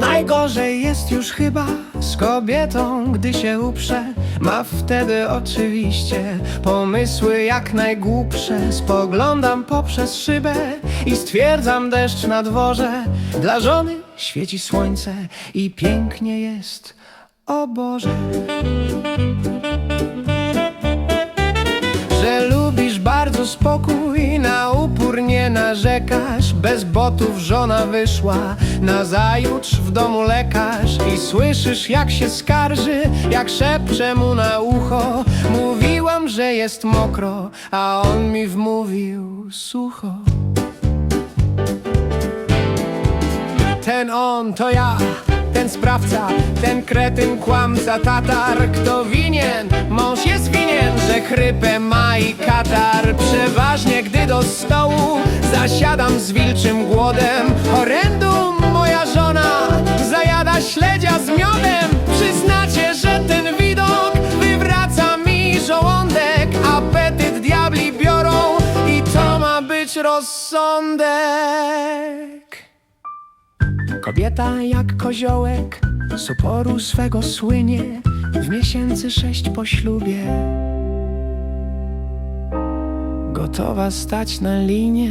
Najgorzej jest już chyba z kobietą, gdy się uprze. Ma wtedy oczywiście pomysły jak najgłupsze. Spoglądam poprzez szybę i stwierdzam deszcz na dworze. Dla żony świeci słońce i pięknie jest, o Boże spokój, na upór nie narzekasz. Bez botów żona wyszła, nazajutrz w domu lekarz i słyszysz jak się skarży, jak szepcze mu na ucho. Mówiłam, że jest mokro, a on mi wmówił sucho. Ten on to ja, ten sprawca, ten kretyn, kłamca, tatar Kto winien? Mąż jest winien, Przeważnie gdy do stołu zasiadam z wilczym głodem. Horrendum, moja żona zajada śledzia z miodem. Przyznacie, że ten widok wywraca mi żołądek. Apetyt diabli biorą i to ma być rozsądek. Kobieta jak koziołek z uporu swego słynie. W miesięcy sześć po ślubie Gotowa stać na linie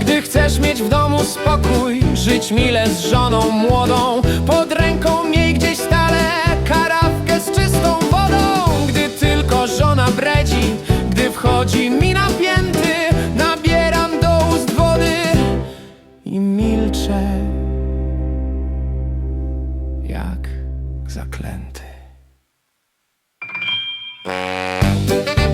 Gdy chcesz mieć w domu spokój Żyć mile z żoną młodą Pod ręką miej gdzieś stale Karawkę z czystą wodą. Gdy tylko żona bredzi Gdy wchodzi mi napięty Nabieram do ust wody I milczę Jak zaklęty Thank you.